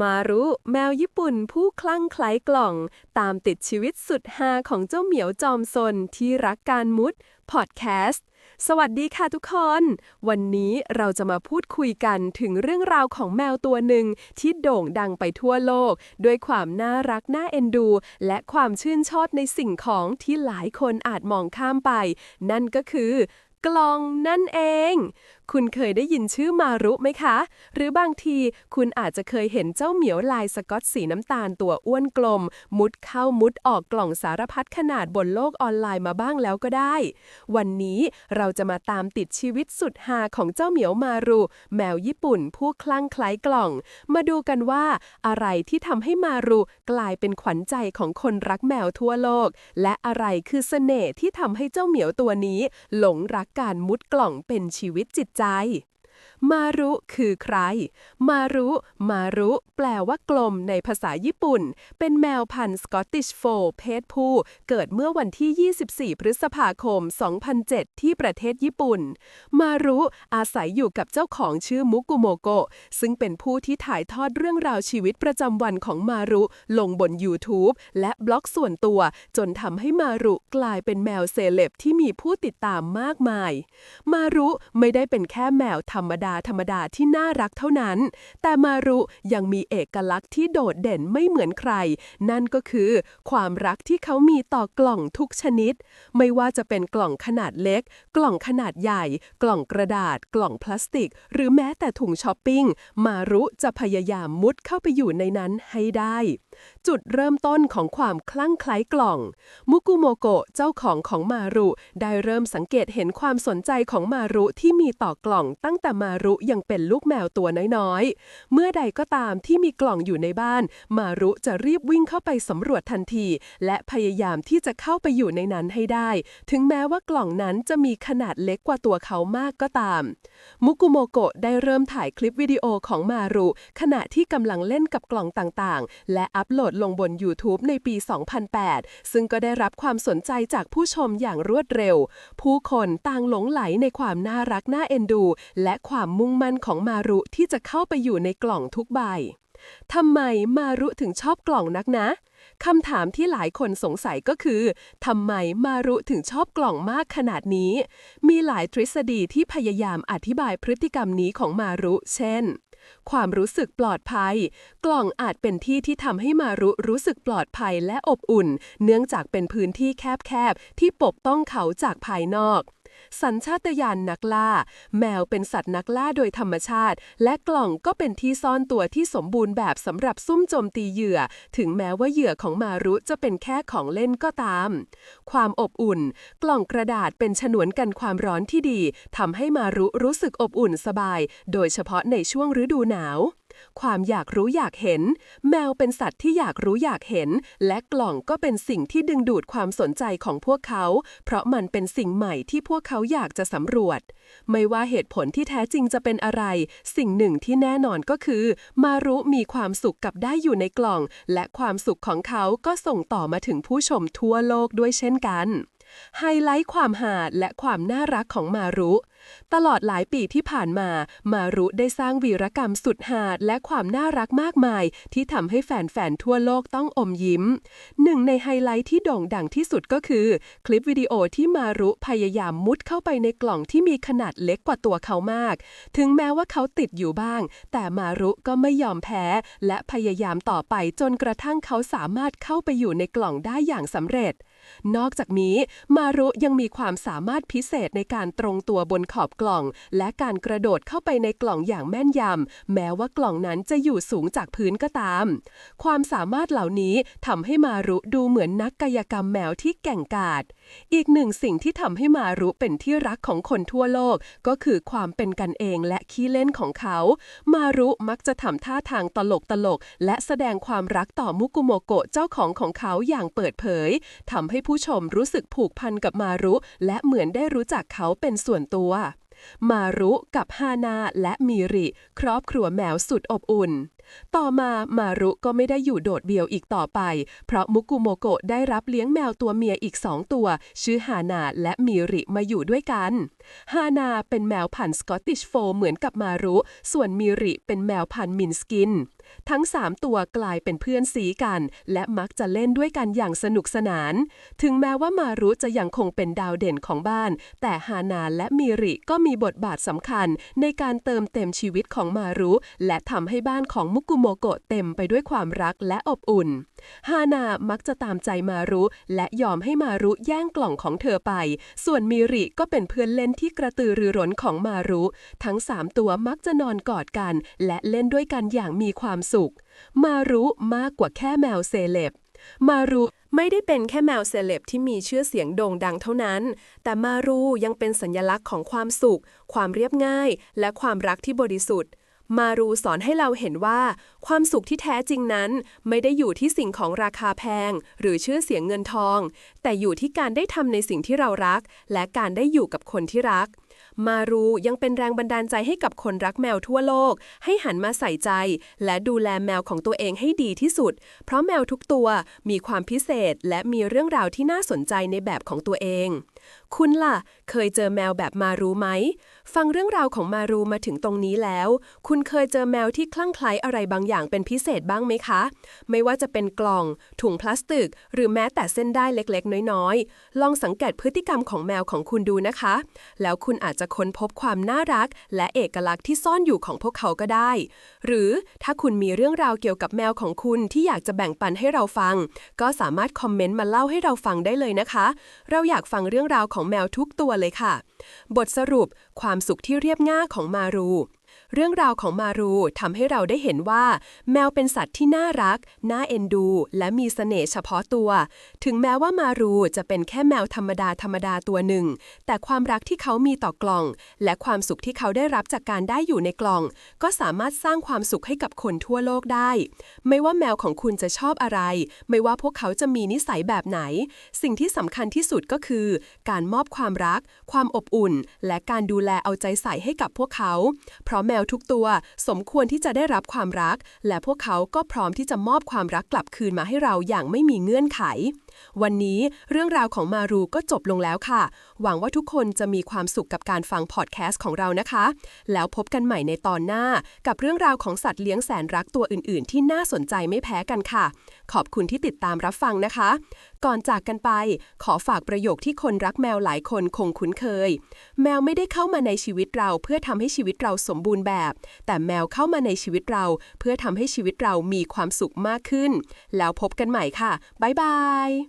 มารุแมวญี่ปุ่นผู้คลั่งไคล้กล่อง ตามติดชีวิตสุดฮาของเจ้าเหมียวจอมซนที่รักการมุด พอดแคสต์ สวัสดีค่ะทุกคน วันนี้เราจะมาพูดคุยกันถึงเรื่องราวของแมวตัวหนึ่งที่โด่งดังไปทั่วโลก ด้วยความน่ารักน่าเอ็นดู และความชื่นชอบในสิ่งของที่หลายคนอาจมองข้ามไป นั่นก็คือ กล่องนั่นเอง คุณเคยได้ยินชื่อมารุไหมคะ หรือบางทีคุณอาจจะเคยเห็นเจ้าเหมียวลายสกอตสีน้ำตาลตัวอ้วนกลม มุดเข้ามุดออกกล่องสารพัดขนาดบนโลกออนไลน์มาบ้างแล้วก็ได้ วันนี้เราจะมาตามติดชีวิตสุดฮาของเจ้าเหมียวมารุ แมวญี่ปุ่นผู้คลั่งไคล้กล่อง มาดูกันว่าอะไรที่ทำให้มารุกลายเป็นขวัญใจของคนรักแมวทั่วโลก และอะไรคือเสน่ห์ที่ทำให้เจ้าเหมียวตัวนี้ หลงรักการมุดกล่องเป็นชีวิตจิตใจ มารุคือใคร มารุ มารุ แปลว่ากลมในภาษาญี่ปุ่น เป็นแมวพันธุ์สกอตติชโฟลด์เพศผู้ เกิดเมื่อวันที่ 24 พฤษภาคม 2007 ที่ประเทศญี่ปุ่น มารุอาศัยอยู่กับเจ้าของชื่อมุกุโมโกะ ซึ่งเป็นผู้ที่ถ่ายทอดเรื่องราวชีวิตประจำวันของมารุ ลงบน YouTube และบล็อกส่วนตัว จนทำให้มารุกลายเป็นแมวเซเลบที่มีผู้ติดตามมากมาย มารุไม่ได้เป็นแค่แมวธรรมดาธรรมดาที่น่ารักเท่านั้น แต่มารุยังมีเอกลักษณ์ที่โดดเด่นไม่เหมือนใคร นั่นก็คือ ความรักที่เขามีต่อกล่องทุกชนิด ไม่ว่าจะเป็นกล่องขนาดเล็ก กล่องขนาดใหญ่ กล่องกระดาษ กล่องพลาสติก หรือแม้แต่ถุงช้อปปิ้ง มารุจะพยายามมุดเข้าไปอยู่ในนั้นให้ได้ จุดเริ่มต้นของความคลั่งไคล้กล่อง มุกุโมโกะเจ้าของของมารุได้เริ่มสังเกตเห็นความสนใจของมารุที่มีต่อกล่องตั้งแต่มารุยังเป็นลูกแมวตัวน้อยๆ เมื่อใดก็ตามที่มีกล่องอยู่ในบ้าน มารุจะรีบวิ่งเข้าไปสำรวจทันที และพยายามที่จะเข้าไปอยู่ในนั้นให้ได้ ถึงแม้ว่ากล่องนั้นจะมีขนาดเล็กกว่าตัวเขามากก็ตาม มุกุโมโกะได้เริ่มถ่ายคลิปวิดีโอของมารุ ขณะที่กำลังเล่นกับกล่องต่างๆ และอัปโหลดลงบน YouTube ในปี 2008 ซึ่งก็ได้รับความสนใจจากผู้ชมอย่างรวดเร็ว ผู้คนต่างหลงไหลในความน่ารักน่าเอ็นดู และความมุ่งมั่นของมารุที่จะเข้าไปอยู่ในกล่องทุกใบทำไมมารุถึงชอบกล่องนักนะคำถามที่หลายคนสงสัยก็คือทำไมมารุถึงชอบกล่องมากขนาดนี้ มีหลายทฤษฎีที่พยายามอธิบายพฤติกรรมนี้ของมารุ เช่น ความรู้สึกปลอดภัย กล่องอาจเป็นที่ที่ทำให้มารุรู้สึกปลอดภัยและอบอุ่น เนื่องจากเป็นพื้นที่แคบๆที่ปกป้องเขาจากภายนอก สัญชาตญาณนนักล่า แมวเป็นสัตว์นักล่าโดยธรรมชาติ และกล่องก็เป็นที่ซ่อนตัวที่สมบูรณ์แบบสำหรับซุ่มโจมตีเหยื่อ ถึงแม้ว่าเหยื่อของมารุจะเป็นแค่ของเล่นก็ตาม ความอบอุ่น กล่องกระดาษเป็นฉนวนกันความร้อนที่ดีทำให้มารุรู้สึกอบอุ่นสบาย โดยเฉพาะในช่วงฤดูหนาว ความอยากรู้อยากเห็น แมวเป็นสัตว์ที่อยากรู้อยากเห็น และกล่องก็เป็นสิ่งที่ดึงดูดความสนใจของพวกเขา เพราะมันเป็นสิ่งใหม่ที่พวกเขาอยากจะสำรวจ ไม่ว่าเหตุผลที่แท้จริงจะเป็นอะไร สิ่งหนึ่งที่แน่นอนก็คือ มารุมีความสุขกับได้อยู่ในกล่อง และความสุขของเขาก็ส่งต่อมาถึงผู้ชมทั่วโลกด้วยเช่นกัน ไฮไลท์ความหาดและความน่ารักของมารุ ตลอดหลายปีที่ผ่านมา มารุได้สร้างวีรกรรมสุดหาดและความน่ารักมากมาย ที่ทำให้แฟนๆ ทั่วโลกต้องอมยิ้ม หนึ่งในไฮไลท์ที่โด่งดังที่สุดก็คือ คลิปวิดีโอที่มารุพยายามมุดเข้าไปในกล่องที่มีขนาดเล็กกว่าตัวเขามาก ถึงแม้ว่าเขาติดอยู่บ้าง แต่มารุก็ไม่ยอมแพ้ และพยายามต่อไปจนกระทั่งเขาสามารถเข้าไปอยู่ในกล่องได้อย่างสำเร็จ นอกจากนี้มารุยังมีความสามารถพิเศษในการตรงตัวบนขอบกล่อง และการกระโดดเข้าไปในกล่องอย่างแม่นยำ แม้ว่ากล่องนั้นจะอยู่สูงจากพื้นก็ตาม ความสามารถเหล่านี้ทำให้มารุดูเหมือนนักกายกรรมแมวที่แก่งกาจอีกหนึ่งสิ่งที่ทำให้มารุเป็นที่รักของคนทั่วโลก ก็คือความเป็นกันเองและขี้เล่นของเขา มารุมักจะทำท่าทางตลกตลก และแสดงความรักต่อมุกุโมโกะเจ้าของของเขาอย่างเปิดเผยทำให้ผู้ชมรู้สึกผูกพันกับมารุ และเหมือนได้รู้จักเขาเป็นส่วนตัว มารุกับฮานาและมีริ ครอบครัวแมวสุดอบอุ่น ต่อมามารุก็ไม่ได้อยู่โดดเดี่ยวอีกต่อไป เพราะมุกุโมโกะได้รับเลี้ยงแมวตัวเมียอีกสองตัว ชื่อฮานาและมีริมาอยู่ด้วยกันฮานาเป็นแมวพันธุ์สกอตติชโฟเหมือนกับมารุ ส่วนมีริเป็นแมวพันธุ์มินสกิน ทั้ง 3 ตัวกลายเป็นเพื่อนสีกัน และมักจะเล่นด้วยกันอย่างสนุกสนาน ถึงแม้ว่ามารุจะยังคงเป็นดาวเด่นของบ้าน แต่ฮานาและมิริก็มีบทบาทสำคัญในการเติมเต็มชีวิตของมารุ และทำให้บ้านของมุกุโมโกะเต็มไปด้วยความรักและอบอุ่น ฮานามักจะตามใจมารุ และยอมให้มารุแย่งกล่องของเธอไป ส่วนมิริก็เป็นเพื่อนเล่นที่กระตือรือร้นของมารุ ทั้ง 3 ตัวมักจะนอนกอดกัน และเล่นด้วยกันอย่างมีความสุข มารุมากกว่าแค่แมวเซเลบ มารุไม่ได้เป็นแค่แมวเซเลบที่มีชื่อเสียงโด่งดังเท่านั้น แต่มารุยังเป็นสัญลักษณ์ของความสุข ความเรียบง่าย และความรักที่บริสุทธิ์ มารูสอนให้เราเห็นว่า ความสุขที่แท้จริงนั้น ไม่ได้อยู่ที่สิ่งของราคาแพง หรือชื่อเสียงเงินทอง แต่อยู่ที่การได้ทำในสิ่งที่เรารัก และการได้อยู่กับคนที่รัก มารูยังเป็นแรงบันดาลใจให้กับคนรักแมวทั่วโลก ให้หันมาใส่ใจ และดูแลแมวของตัวเองให้ดีที่สุด เพราะแมวทุกตัวมีความพิเศษและมีเรื่องราวที่น่าสนใจในแบบของตัวเอง คุณล่ะ เคยเจอแมวแบบมารูไหม ฟังเรื่องราวของมารูมาถึงตรงนี้แล้ว คุณเคยเจอแมวที่คลั่งไคล้อะไรบางอย่างเป็นพิเศษบ้างไหมคะ ไม่ว่าจะเป็นกล่อง ถุงพลาสติก หรือแม้แต่เส้นได้เล็กๆ น้อยๆ ลองสังเกตพฤติกรรมของแมวของคุณดูนะคะ แล้วคุณอาจจะค้นพบความน่ารัก และเอกลักษณ์ที่ซ่อนอยู่ของพวกเขาก็ได้ หรือถ้าคุณมีเรื่องราวเกี่ยวกับแมวของคุณที่อยากจะแบ่งปันให้เราฟัง ก็สามารถคอมเมนต์มาเล่าให้เราฟังได้เลยนะคะ เราอยากฟังเรื่องราวของแมวทุกตัวเลยค่ะ บทสรุป ความสุขที่เรียบง่ายของมารู เรื่องราวของมารูทำให้เราได้เห็นว่า แมวเป็นสัตว์ที่น่ารัก น่าเอ็นดู และมีเสน่ห์เฉพาะตัว ถึงแม้ว่ามารูจะเป็นแค่แมวธรรมดาธรรมดาตัวหนึ่ง แต่ความรักที่เขามีต่อกล่อง และความสุขที่เขาได้รับจากการได้อยู่ในกล่อง ก็สามารถสร้างความสุขให้กับคนทั่วโลกได้ ไม่ว่าแมวของคุณจะชอบอะไร ไม่ว่าพวกเขาจะมีนิสัยแบบไหน สิ่งที่สำคัญที่สุดก็คือ การมอบความรัก ความอบอุ่น และการดูแลเอาใจใส่ให้กับพวกเขา เพราะแมวทุกตัว สมควรที่จะได้รับความรัก และพวกเขาก็พร้อมที่จะมอบความรักกลับคืนมาให้เราอย่างไม่มีเงื่อนไข วันนี้เรื่องราวของมารูก็จบลงแล้วค่ะ หวังว่าทุกคนจะมีความสุขกับการฟังพอดแคสต์ของเรานะคะ แล้วพบกันใหม่ในตอนหน้า กับเรื่องราวของสัตว์เลี้ยงแสนรักตัวอื่น ๆ ที่น่าสนใจไม่แพ้กันค่ะ ขอบคุณที่ติดตามรับฟังนะคะ ก่อนจากกันไป ขอฝากประโยคที่คนรักแมวหลายคนคงคุ้นเคย แมวไม่ได้เข้ามาในชีวิตเราเพื่อทำให้ชีวิตเราสมบูรณ์แบบ แต่แมวเข้ามาในชีวิตเรา เพื่อทำให้ชีวิตเรามีความสุขมากขึ้น แล้วพบกันใหม่ค่ะ บ๊ายบาย